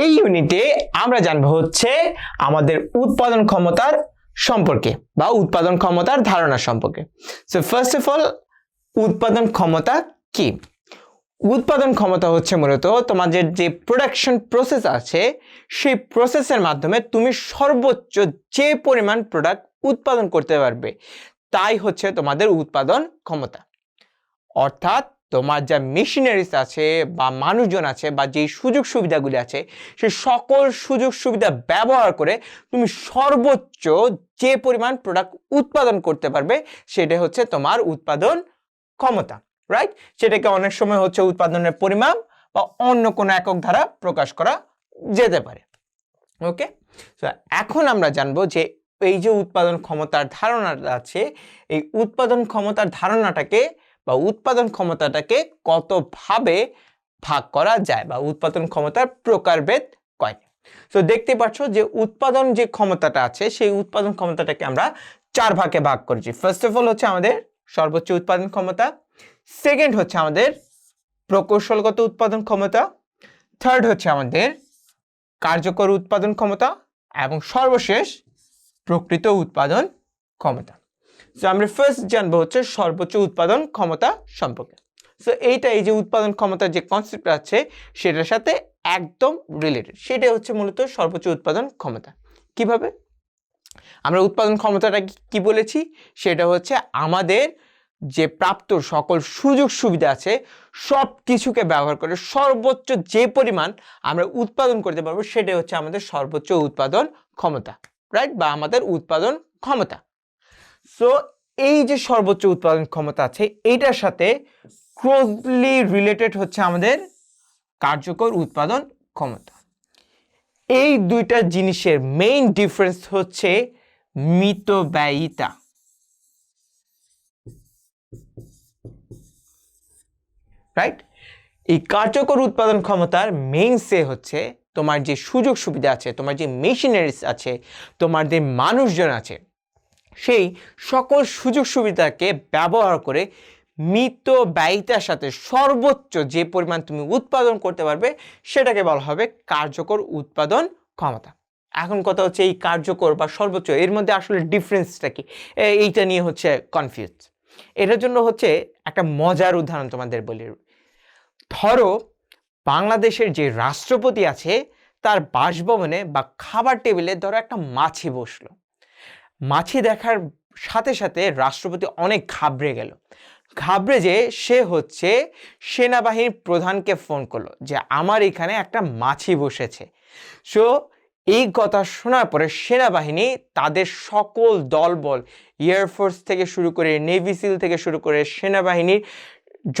এই ইউনিটে আমরা জানব হচ্ছে আমাদের উৎপাদন ক্ষমতার সম্পর্কে বা উৎপাদন ক্ষমতার ধারণা সম্পর্কে। সো ফার্স্ট অফ অল উৎপাদন ক্ষমতা কি? উৎপাদন ক্ষমতা হচ্ছে মূলত তোমাদের যে প্রোডাকশন প্রসেস আছে, সেই প্রসেসের মাধ্যমে তুমি সর্বোচ্চ যে পরিমাণ প্রোডাক্ট উৎপাদন করতে পারবে, তাই হচ্ছে তোমাদের উৎপাদন ক্ষমতা। অর্থাৎ তোমার যা মেশিনারিজ আছে বা মানুষজন আছে বা যেই সুযোগ সুবিধাগুলি আছে, সে সকল সুযোগ সুবিধা ব্যবহার করে তুমি সর্বোচ্চ যে পরিমাণ প্রোডাক্ট উৎপাদন করতে পারবে সেটা হচ্ছে তোমার উৎপাদন ক্ষমতা রাইট সেটাকে অনেক সময় হচ্ছে উৎপাদনের পরিমাণ বা অন্য কোনো একক ধারা প্রকাশ করা যেতে পারে ওকে তো এখন আমরা জানব যে এই যে উৎপাদন ক্ষমতার ধারণাটা আছে, এই উৎপাদন ক্ষমতার ধারণাটাকে বা উৎপাদন ক্ষমতাটাকে কতভাবে ভাগ করা যায় বা উৎপাদন ক্ষমতার প্রকারভেদ কয়? তো দেখতে পাচ্ছ যে উৎপাদন যে ক্ষমতাটা আছে, সেই উৎপাদন ক্ষমতাটাকে আমরা চার ভাগে ভাগ করেছি। ফার্স্ট অফ অল হচ্ছে আমাদের সর্বোচ্চ উৎপাদন ক্ষমতা সেকেন্ড হচ্ছে আমাদের প্রকৌশলগত উৎপাদন ক্ষমতা থার্ড হচ্ছে আমাদের কার্যকর উৎপাদন ক্ষমতা, এবং সর্বশেষ প্রকৃত উৎপাদন ক্ষমতা। সো আমরা ফার্স্ট জানব হচ্ছে সর্বোচ্চ উৎপাদন ক্ষমতা সম্পর্কে। সো এইটা এই যে উৎপাদন ক্ষমতার যে কনসেপ্ট আছে, সেটার সাথে একদম রিলেটেড সেটা হচ্ছে মূলত সর্বোচ্চ উৎপাদন ক্ষমতা। কীভাবে? আমরা উৎপাদন ক্ষমতাটা কি- বলেছি? সেটা হচ্ছে আমাদের যে প্রাপ্ত সকল সুযোগ সুবিধা আছে সব কিছুকে ব্যবহার করে সর্বোচ্চ যে পরিমাণ আমরা উৎপাদন করতে পারব, সেটাই হচ্ছে আমাদের সর্বোচ্চ উৎপাদন ক্ষমতা রাইট বা আমাদের উৎপাদন ক্ষমতা। সো এই যে সর্বোচ্চ উৎপাদন ক্ষমতা আছে, এইটার সাথে ক্লোজলি রিলেটেড হচ্ছে আমাদের কার্যকর উৎপাদন ক্ষমতা। এই দুইটা জিনিসের মেইন ডিফারেন্স হচ্ছে মিতব্যয়িতা রাইট এই কার্যকর উৎপাদন ক্ষমতার মেইন সে হচ্ছে তোমার যে সুযোগ সুবিধা আছে, তোমার যে মেশিনারিজ আছে, তোমার যে মানুষজন আছে সেই সকল সুযোগ সুবিধাকে ব্যবহার করে মৃত ব্যয়িতার সাথে সর্বোচ্চ যে পরিমাণ তুমি উৎপাদন করতে পারবে, সেটাকে বলা হবে কার্যকর উৎপাদন ক্ষমতা। এখন কথা হচ্ছে এই কার্যকর বা সর্বোচ্চ, এর মধ্যে আসলে ডিফারেন্সটা কি? এইটা নিয়ে হচ্ছে কনফিউজ এটার জন্য হচ্ছে একটা মজার উদাহরণ তোমাদের বলি। ধরো, বাংলাদেশের যে রাষ্ট্রপতি আছে, তার বাসভবনে বা খাবার টেবিলে ধরো একটা মাছি বসল। মাছি দেখার সাথে সাথে রাষ্ট্রপতি অনেক ঘাবড়ে গেল। ঘাবড়ে যে সে হচ্ছে সেনাবাহিনীর প্রধানকে ফোন করল যে, আমার এখানে একটা মাছি বসেছে। সো এই কথা শোনার পরে সেনাবাহিনী তাদের সকল দলবল এয়ারফোর্স থেকে শুরু করে নেভি সিল থেকে শুরু করে সেনাবাহিনীর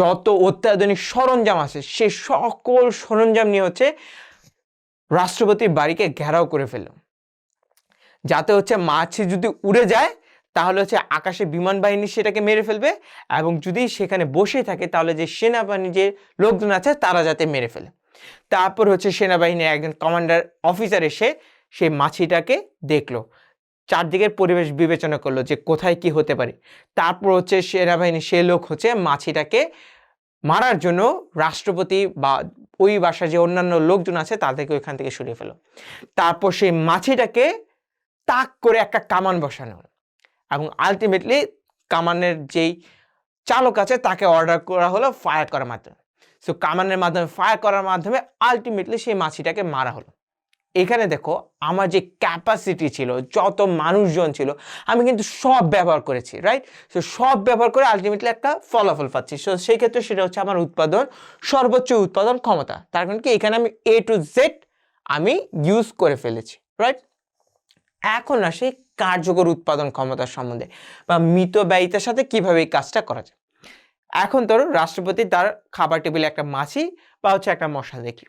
যত অত্যাধুনিক সরঞ্জাম আছে, সে সকল সরঞ্জাম নিয়ে হচ্ছে রাষ্ট্রপতির বাড়িকে ঘেরাও করে ফেলল। যাতে হচ্ছে মাছি যদি উড়ে যায়, তাহলে হচ্ছে আকাশে বিমান বাহিনী সেটাকে মেরে ফেলবে এবং যদি সেখানে বসে থাকে, তাহলে যে সেনাবাহিনী যে লোকজন আছে, তারা যাতে মেরে ফেলে। তারপর হচ্ছে সেনাবাহিনীর একজন কমান্ডার অফিসার এসে সেই মাছিটাকে দেখল। চারদিকের পরিবেশ বিবেচনা করল যে কোথায় কি হতে পারে। তারপর হচ্ছে সেনাবাহিনী সে লোক হচ্ছে মাছিটাকে মারার জন্য রাষ্ট্রপতি বা ওই বাসার যে অন্যান্য লোকজন আছে, তাদেরকে ওইখান থেকে সরিয়ে ফেলো তারপর সেই মাছিটাকে তাক করে একটা কামান বসানো। এবং আলটিমেটলি কামানের যেই চালক আছে, তাকে অর্ডার করা হলো ফায়ার করার মাধ্যমে। সো কামানের মাধ্যমে ফায়ার করার মাধ্যমে আলটিমেটলি সেই মাছিটাকে মারা হলো। এখানে দেখো, আমার যে ক্যাপাসিটি ছিল, যত মানুষজন ছিল, আমি কিন্তু সব ব্যবহার করেছি রাইট সো সব ব্যবহার করে আলটিমেটলি একটা ফলাফল পাচ্ছি। সো সেই ক্ষেত্রে সেটা হচ্ছে আমার উৎপাদন, সর্বোচ্চ উৎপাদন ক্ষমতা। তার কারণ কি, এখানে আমি এ টু জেড আমি ইউজ করে ফেলেছি রাইট এখন আসি কার্যকর উৎপাদন ক্ষমতার সম্বন্ধে বা মৃত ব্যয়িতার সাথে কীভাবে এই কাজটা করা যায়? এখন ধরো রাষ্ট্রপতি তার খাবার টেবিলে একটা মাছি বা হচ্ছে একটা মশা দেখি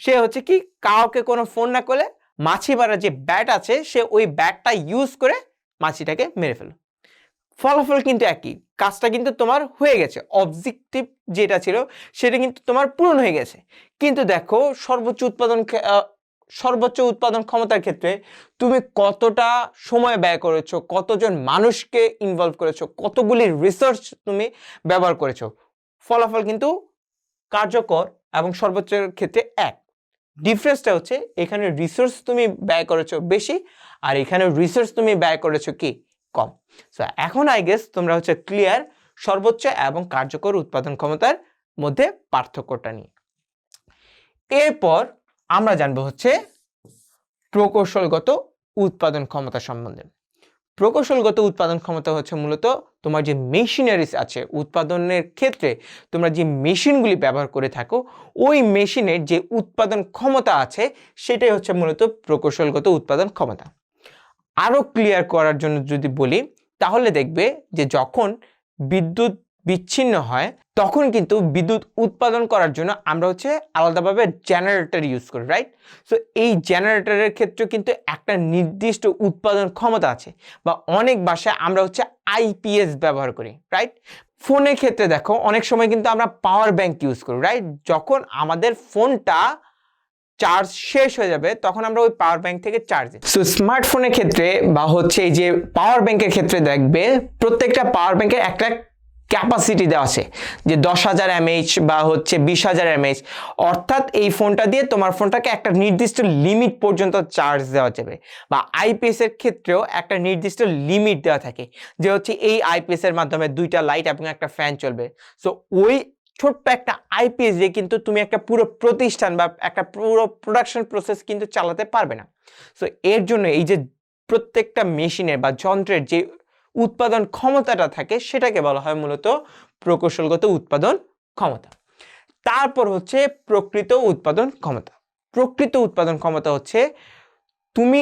সে হচ্ছে কি কাউকে কোনো ফোন না করলে মাছি মারার যে ব্যাট আছে সে ওই ব্যাটটা ইউজ করে মাছিটাকে মেরে ফেলো ফলাফল কিন্তু একই। কাজটা কিন্তু তোমার হয়ে গেছে। অবজেক্টিভ যেটা ছিল সেটা কিন্তু তোমার পূরণ হয়ে গেছে। কিন্তু দেখো সর্বোচ্চ উৎপাদন সর্বোচ্চ উৎপাদন ক্ষমতার ক্ষেত্রে তুমি কতটা সময় ব্যয় করেছ, কতজন মানুষকে ইনভলভ করেছ, কতগুলি রিসার্চ তুমি ব্যবহার করেছ? ফলাফল কিন্তু কার্যকর এবং সর্বোচ্চের ক্ষেত্রে এক। ডিফারেন্সটা হচ্ছে এখানে রিসোর্স তুমি ব্যয় করেছ বেশি আর এখানে রিসোর্স তুমি ব্যয় করেছ কি? কম। সো এখন আই গেস তোমরা হচ্ছে ক্লিয়ার সর্বোচ্চ এবং কার্যকর উৎপাদন ক্ষমতার মধ্যে পার্থক্যটা নিয়ে। এরপর আমরা জানব হচ্ছে প্রকৌশলগত উৎপাদন ক্ষমতা সম্বন্ধে। প্রকৌশলগত উৎপাদন ক্ষমতা হচ্ছে মূলত তোমার যে মেশিনারিস আছে, উৎপাদনের ক্ষেত্রে তোমরা যে মেশিনগুলি ব্যবহার করে থাকো, ওই মেশিনের যে উৎপাদন ক্ষমতা আছে, সেটাই হচ্ছে মূলত প্রকৌশলগত উৎপাদন ক্ষমতা। আরও ক্লিয়ার করার জন্য যদি বলি, তাহলে দেখবে যে যখন বিদ্যুৎ বিচ্ছিন্ন হয় তখন কিন্তু বিদ্যুৎ উৎপাদন করার জন্য আমরা হচ্ছে আলাদাভাবে জেনারেটর ইউজ করি রাইট সো এই জেনারেটরের ক্ষেত্রে কিন্তু একটা নির্দিষ্ট উৎপাদন ক্ষমতা আছে বা অনেক বাসায় আমরা হচ্ছে আইপিএস ব্যবহার করি রাইট ফোনের ক্ষেত্রে দেখো, অনেক সময় কিন্তু আমরা পাওয়ার ব্যাংক ইউজ করি রাইট যখন আমাদের ফোনটা চার্জ শেষ হয়ে যাবে, তখন আমরা ওই পাওয়ার ব্যাংক থেকে চার্জ দিই। সো স্মার্টফোনের ক্ষেত্রে বা হচ্ছে এই যে পাওয়ার ব্যাংকের ক্ষেত্রে দেখবে, প্রত্যেকটা পাওয়ার ব্যাংকের একটা ক্যাপাসিটি দেওয়া আছে, যে দশ হাজার এমএইচ বা হচ্ছে বিশ হাজার এমএইচ অর্থাৎ এই ফোনটা দিয়ে তোমার ফোনটাকে একটা নির্দিষ্ট লিমিট পর্যন্ত চার্জ দেওয়া যাবে বা আইপিএস এর ক্ষেত্রেও একটা নির্দিষ্ট লিমিট দেওয়া থাকে, যে হচ্ছে এই আইপিএস এর মাধ্যমে দুইটা লাইট এবং একটা ফ্যান চলবে। সো ওই ছোট্ট একটা আইপিএস দিয়ে কিন্তু তুমি একটা পুরো প্রতিষ্ঠান বা একটা পুরো প্রোডাকশন প্রসেস কিন্তু চালাতে পারবে না। সো এর জন্য এই যে প্রত্যেকটা মেশিনের বা যন্ত্রের যে উৎপাদন ক্ষমতাটা থাকে, সেটাকে বলা হয় মূলত প্রকৌশলগত উৎপাদন ক্ষমতা। তারপর হচ্ছে প্রকৃত উৎপাদন ক্ষমতা। প্রকৃত উৎপাদন ক্ষমতা হচ্ছে তুমি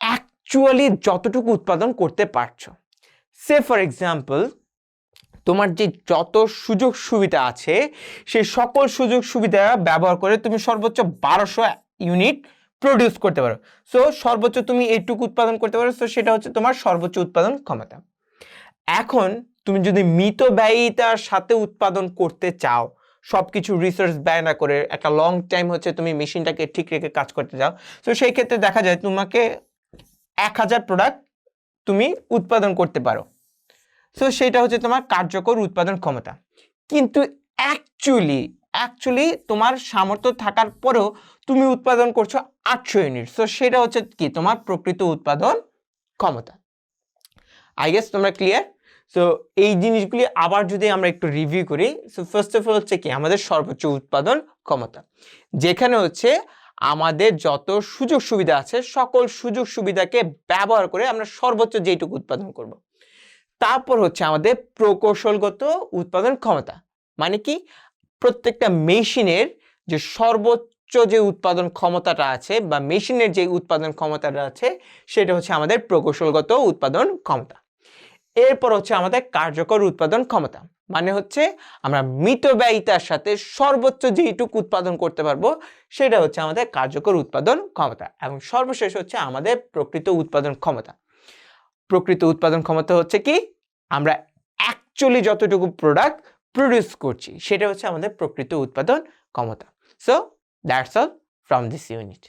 অ্যাকচুয়ালি যতটুকু উৎপাদন করতে পারছ। সে ফর এক্সাম্পল তোমার যে যত সুযোগ সুবিধা আছে সেই সকল সুযোগ সুবিধা ব্যবহার করে তুমি সর্বোচ্চ বারোশো ইউনিট প্রডিউস করতে পারো। সো সর্বোচ্চ তুমি এইটুকু উৎপাদন করতে পারো সো সেটা হচ্ছে তোমার সর্বোচ্চ উৎপাদন ক্ষমতা। এখন তুমি যদি মৃত ব্যয়িতার সাথে উৎপাদন করতে চাও সব কিছু রিসোর্স ব্যয় না করে একটা লং টাইম হচ্ছে তুমি মেশিনটাকে ঠিক রেখে কাজ করতে চাও, তো সেই ক্ষেত্রে দেখা যায় তোমাকে এক হাজার প্রোডাক্ট তুমি উৎপাদন করতে পারো। সো সেটা হচ্ছে তোমার কার্যকর উৎপাদন ক্ষমতা। কিন্তু অ্যাকচুয়ালি অ্যাকচুয়ালি তোমার সামর্থ্য থাকার পরেও তুমি উৎপাদন করছ আটশো ইউনিট সো সেটা হচ্ছে কি তোমার প্রকৃত উৎপাদন ক্ষমতা। আই গেস তোমরা ক্লিয়ার সো এই জিনিসগুলি আবার যদি আমরা একটু রিভিউ করি সো ফার্স্ট অফ অল হচ্ছে কি? আমাদের সর্বোচ্চ উৎপাদন ক্ষমতা, যেখানে হচ্ছে আমাদের যত সুযোগ সুবিধা আছে, সকল সুযোগ সুবিধাকে ব্যবহার করে আমরা সর্বোচ্চ যেটুকু উৎপাদন করব। তারপর হচ্ছে আমাদের প্রকৌশলগত উৎপাদন ক্ষমতা মানে কি? প্রত্যেকটা মেশিনের যে সর্বোচ্চ যে উৎপাদন ক্ষমতাটা আছে বা মেশিনের যে উৎপাদন ক্ষমতাটা আছে, সেটা হচ্ছে আমাদের প্রকৌশলগত উৎপাদন ক্ষমতা। এরপর হচ্ছে আমাদের কার্যকর উৎপাদন ক্ষমতা। মানে হচ্ছে আমরা মৃত ব্যয়িতার সাথে সর্বোচ্চ যেইটুকু উৎপাদন করতে পারব, সেটা হচ্ছে আমাদের কার্যকর উৎপাদন ক্ষমতা এবং সর্বশেষ হচ্ছে আমাদের প্রকৃত উৎপাদন ক্ষমতা। প্রকৃত উৎপাদন ক্ষমতা হচ্ছে কি? আমরা অ্যাকচুয়ালি যতটুকু প্রোডাক্ট প্রডিউস করছি, সেটা হচ্ছে আমাদের প্রকৃত উৎপাদন ক্ষমতা। So that's all from this unit